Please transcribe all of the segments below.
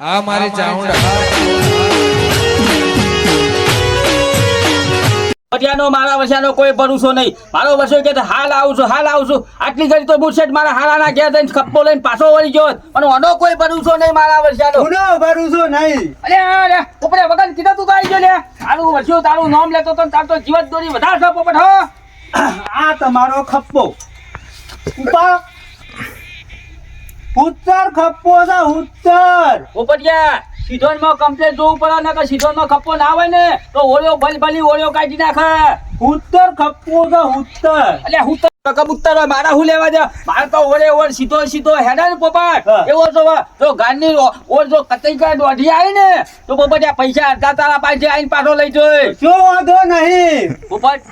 આ મારી ચાઉંડા મારા વસ્યાનો કોઈ ભરોસો નહીં. મારો વર્ષો કે હાલ આવું છું હાલ આવું છું. આટલી ઘડી તો બુશેટ મારા હારાના ઘેર જઈને ખપ્પો લઈને પાછો વળી ગયો અને પણ આનો કોઈ ભરોસો નહીં મારા વસ્યાનો. ગુનો ભરોસો નહીં? અરે અરે ઉપરે વગર કીધું તું તો આવી ગયો લે. તારું વર્ષો તારું નામ લેતો તો તાર તો જીવત દોરી વધારે છે પોપટ હો. આ તમારો ખપ્પો. ઉપા ઉત્તર ખપ્પો છે, ઉત્તર. પોપટિયા સીધોનમાં કમ્પ્લેટ જોવું પડે ને કે સીધોનમાં ખપ્પો ના હોય ને, તો ઓળ્યો ભલી ભલી ઓળ્યો કાઢી નાખે. ઉત્તર ખપ્પો તો ઉત્તર. એટલે ઉત્તર કબૂતર મારા હું લેવા દે મારે તો ઓરે ઓર સીધો સીધો હેડે ને પોપટ એવો તો જો ગારની ઓર જો કતઈ કા દોઢી આવી ને તો પોપટ આ પૈસા અડધા તારા પાસે આવીને પાછો લઈ જોય શું વાંધો નહીં? પોપટ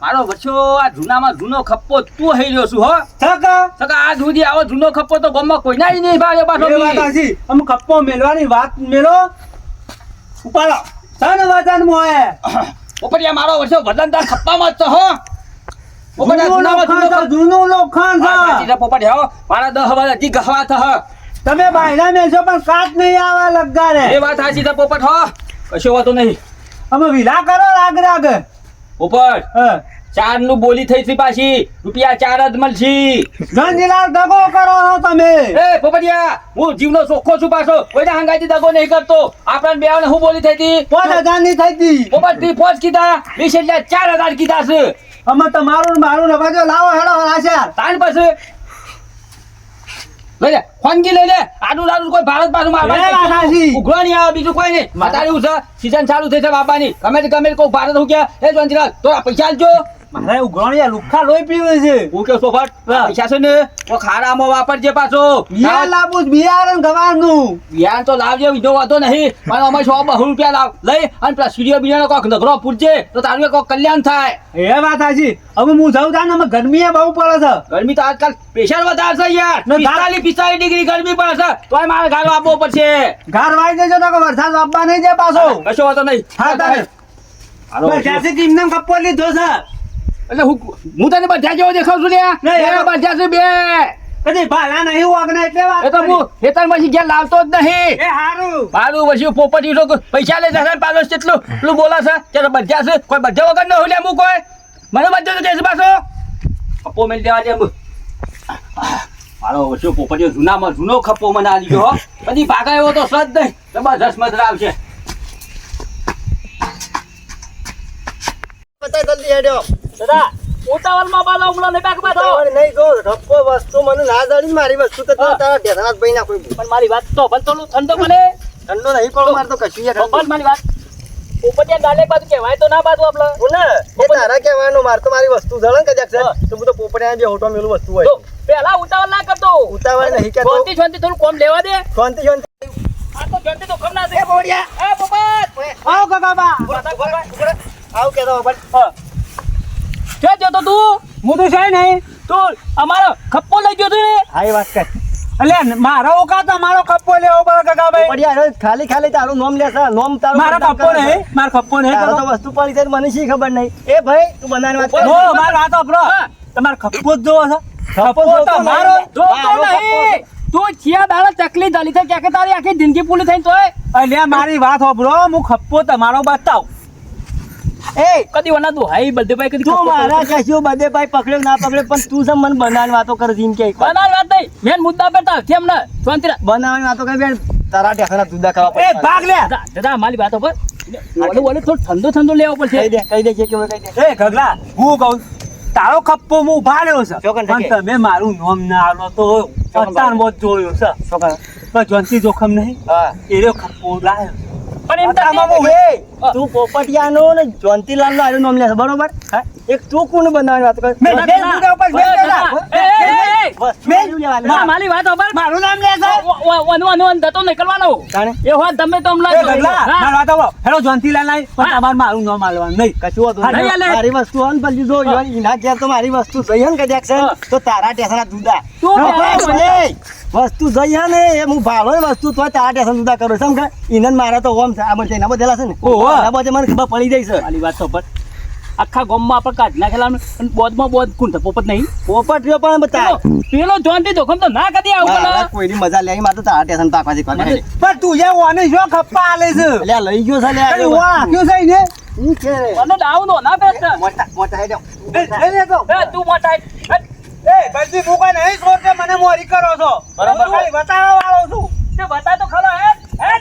મારો વચ્ચો આ જૂનામાં જૂનો ખપ્પો તું હઈ રહ્યો છું હો. થકા સકા આજ સુધી આવો જૂનો ખપ્પો તો ગામમાં કોઈ ના નહીં ભાઈ પાછો. અમે ખપ્પો મેલવાની વાત મેલો. ઉપાડો. સન વચન મોએ. પોપટિયા મારો વર્ષો વજન તાર ખપ્પામાં જ છે હો. તમે બાયલા છો પણ કાચ નહીં આવે લગારે. એ વાત સાચી છે પોપટ હો. કશો વાતો નહીં. અમે વિલા કરો રાગ રાગ. પોપટ હા. ચારનું બોલી થઈ છે પાછી રૂપિયા ચાર જ મળશે. ગંજીલાલ દગો કરો છો તમે. એ પોપટિયા હું જીવનો ચોખ્ખો છું પાછો. કોઈના હંગાતી દગો નહીં કરતો. આપણને બે હું બોલી થઈ હતી પાંચ હજારની થઈ હતી પોપટથી પોચ કીધા વીસ એટલે ચાર હજાર કીધા છે. અમે તમારું મારું ને બાજુ લાવો હેડો રાશ્યા તાણ પછી? લઈ લે ખોનગી લઈ લે. આડું લાડું કોઈ ભારત પાછું ઉઘરો નહીં આવે બીજું કોઈ નહીં. માતારી હું છે સીઝન ચાલુ થઈ છે બાપાની. ગમે તે ગમે કોઈ ભારત હું કે એ જોંજીલાલ તો પૈસા આલજો મારે ઉઘરાણીયા લુખા લોહી પીવે છે. હું કે સોફટ પૈસા છે ને તો ખારામાં વાપરજે પાછો. બિયાર લાવવું છે, બિયાર અને ગવારનું. બિયારણ તો લાવજે બીજો વાતો નહીં. પણ અમે સો બહુ રૂપિયા લાવ લઈ અને સૂર્ય બિયારણ કોક નગરો પૂરજે તો તારું કોક કલ્યાણ થાય. એ વાત હાજી હવે હું જાઉં તા ને અમે ગરમી બહુ પડે છે. ગરમી તો આજકાલ પ્રેશર વધારે છે યાર. પિસ્તાલીસ પિસ્તાલીસ ડિગ્રી ગરમી પડે છે. તો મારે ગાળો આપવો પડશે. ઘર વાઈ દેજો તો વરસાદ આપવા નહીં જાય પાછો. કશો વાતો નહીં. હા તારે. જ્યાંથી ટીમને કપ્પો લીધો છે. એટલે હું હું તને બધા જેવો દેખાવ છું લ્યા? બધા છે બે. કદી ભાલા નહીં વાગના એટલે વાત એ તો હું ખેતરમાંથી ઘેર લાવતો જ નહીં. એ હારું. મારું પછી પોપટી તો પૈસા લે જશે પાછો કેટલું એટલું બોલે છે ત્યારે બધા છે કોઈ બધા વગર ન હોય હું કોઈ. મને બધા તો કે છે પાછો. કપ્પો મેળ દેવા દે મારો પછી પોપટીઓ જૂનામાં જૂનો ખપ્પો મને આવી ગયો હો. ભાગા એવો તો સજ નહીં. જબરદસ્ત મજા આવશે. જલ્દી હેડ્યો. દાદા ઉતાવળમાં બાલો ઉમલો ને બેક બેઠો નહીં જો ઠપકો વસ્તુ મને ના જાણી મારી વસ્તુ તો તારા ઢેરાના જ ભાઈ ના કોઈ પણ મારી વાત તો ભલ થોડું ઠંડો મને ઠંડો નહીં પણ મારે તો કશું યાર ભલ મારી વાત. ઉપરથી ડાલે બાજુ કહેવાય તો ના બાજુ આપણે. બોલે એ તારા કહેવાનું મારે તો મારી વસ્તુ જળે ને કદાચ છે તો હું તો પોપડે બે હોટો મેલું વસ્તુ હોય. પેલા ઉતાવળ ના કરતો. ઉતાવળ નહીં કરતો. શાંતિ શાંતિ થોડું કોમ લેવા દે. શાંતિ શાંતિ આ તો શાંતિ તો ખમ ના દે એ પોપટ. આવો કાકાબા આવ કેતો બટ ક્યાં જતો તું હું તો છે નહીં તું અમારો ખપ્પો લઈ ગયો તું હા એ વાત કર. એટલે મારો ઓકાત મારો ખપ્પો લેવો પડે કાકાભાઈ પોપડી હારો ખાલી ખાલી તારું નોમ લેશે નોમ તારું મારો ખપ્પો નહીં મારો ખપ્પો નહીં તારો તો વસ્તુ પડી છે મને શી ખબર નહીં. એ ભાઈ તું બનાવી વાત કર. ઓ મારો વાત આપરો. તમારો ખપ્પો જ જોવો છે. કપ્પો તો મારો. જોતો નહીં. તું છિયા દાડા ચકલી દલી થઈ કે તારી આખી જિંદગી પૂરી થઈ તોય. અલ્યા મારી વાત હોભરો હું ખપ્પો તમારો બતાવ. એ કદી વના તું હાઈ બધે ભાઈ કદી તું મારા પડે. કશું બધે ભાઈ પકડ્યો ના પકડ્યો પણ તું સમ મને બનાવવાની વાતો કરે એમ કે. બનાવવાની વાત નહીં. મેન મુદ્દા પર તાર કેમ ના શાંતિ. બનાવવાની વાતો કરી બેન. તારા ઢેકણા દૂધા ખાવા એ ભાગ લે. દાદા મારી વાતો પર. ઓલે ઓલે થોડું ઠંડો ઠંડો લેવો પડશે. કહી દે કહી દે કે કહી દે. એ ગગલા હું કહું તારો ખપ્પો હું ઊભા છે. પણ તમે મારું નામ ના આલો તો અત્યાર મોત જોયો છે? પણ જોનથી જોખમ નહીં. રહ્યો ખપ્પો લાયો. પણ એમ આમાં તાર હું એ તું પોપટિયાનો ને જોંતીલાલ નો આનું નામ લેશે બરોબર? એક ચોકું નું બનાવવાની વાત કરે મેં- મેં મુદ્દા ઉપર મેં દાદા, મેં મારી વાત સાંભળ. મારું નામ લે છે નીકળવાનો તાણે? એ હોત તમે તો. મારી વાત. હેલો પણ નામ આલવાનું નહીં કશું વાંધો હા, નહીં. નહીં આલે. મારી વસ્તુ ને જો હા. ઘેર તો મારી વસ્તુ જઈએ ને કદાચ છે તો તારા બસ, એ વસ્તુ જઈયા ને એ હું ભાડો વસ્તુ તો તારા ટેસન જુદા કરું સમજે? ઈને મારા તો ઓમ છે આ બધા એના બધેલા છે ને ઓહો. એના મને ખબર પડી જાય છે. મારી વાત સાંભળ આખા ગોમમાં આપણે કાઢ નાખેલા અને બોધમાં બોધ કોણ છે? પોપટ નહીં? પોપટ રહ્યો પણ બતાય. પેલો જોનથી જોખમ તો ના કદી આવું. કોઈની મજા લેવી તો તારા ટેશન કોણ ખાય. પણ તું જે ઓને જો ખપ્પા આલે છે. એટલે લઈ ગયો છે લે આ કઈ વા આખ્યો છે ને હું કે રે. મને ડાઉન હો ના પેસ મોટા મોટા લે તો. એ તું મોટા એ, એ બધી ભૂકા નહીં છોડ કે મને મોરી કરો છો? બરાબર. હું ખાલી બતાવવા વાળો છું તે બતા તો ખરો હે હે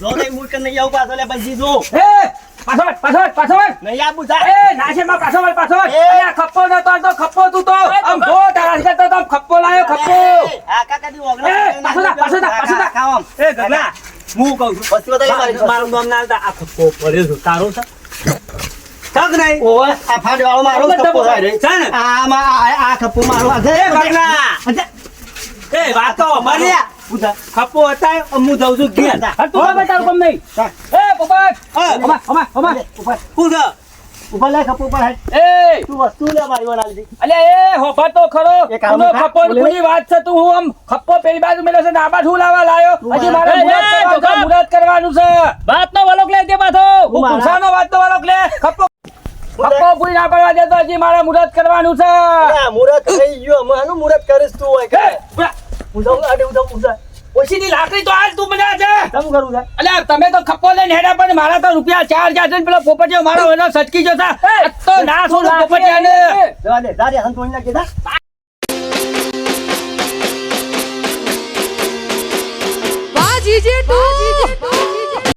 જો નહીં મૂળ કે નહીં આવું પાછો લે જો. એ પાછો વળ, પાછો પાછો નહીં આવું જા. એ નાશેમાં પાછો વળ, પાછો અલ્યા, ખપ્પો નતો, આ તો ખપ્પો તું તો. આમ જો તારા હાથે તો આમ ખપ્પો લાયો ખપ્પો. એ, આ કાકાની ઓગળા. પાછો જા, પાછો જા, પાછો જા. ખાવા આમ. એ ગગના હું કહું છું. પછી બતાવી મારું નામ ના આ ખપ્પો પડ્યો છે તારો છે. તક નહીં. ઓવે, આ ફાડવાળો મારો ખપ્પો થાય રે. છે ને? આમાં આ- આ ખપ્પો મારો આ એ વાત તો વાતો મારી ખપ્પો હતા હું જાઉં છું ઘેર. હા, તું ખબર તારું નહીં. એ પોપટ હા. અમા અમા અમા ઉપર હું લે ખપ્પો ઉપર હેડ. એ! તું વસ્તુ લે મારી વાળા લીધી. અલ્યા એ હોભા તો ખરો. એ કામ તુનો ખા, ખપ્પો ને બોલે. કોની વાત છે? તું હું આમ ખપ્પો પેલી બાજુ મેલો છે ને આ બાજુ લાયો? હજી મારે એ, મુહૂર્ત કરવાનું છે, મુહૂર્ત વાત નો વલોક લે તે પાછો? હું કુસાનો વાત નો વલોક લે. ખપ્પો ખપ્પો પૂરી ના પડવા દેતો હજી મારે મુહૂર્ત કરવાનું છે. મુરત થઈ ગયું. અમે આનું કરીશ તું હોય કે હું જાઉં, હું જાઉં. ઓછીની લાકડી તો હાલ તું મને છે શું કરું છે? અલ્યા તમે તો ખપ્પો લઈને હેડા પણ મારા તો રૂપિયા ચાર હજાર છે પેલો પોપટીયો મારો એનો સટકી આ તો ના છોડું પોપટીયાને જવા દે, જા જા. Tu.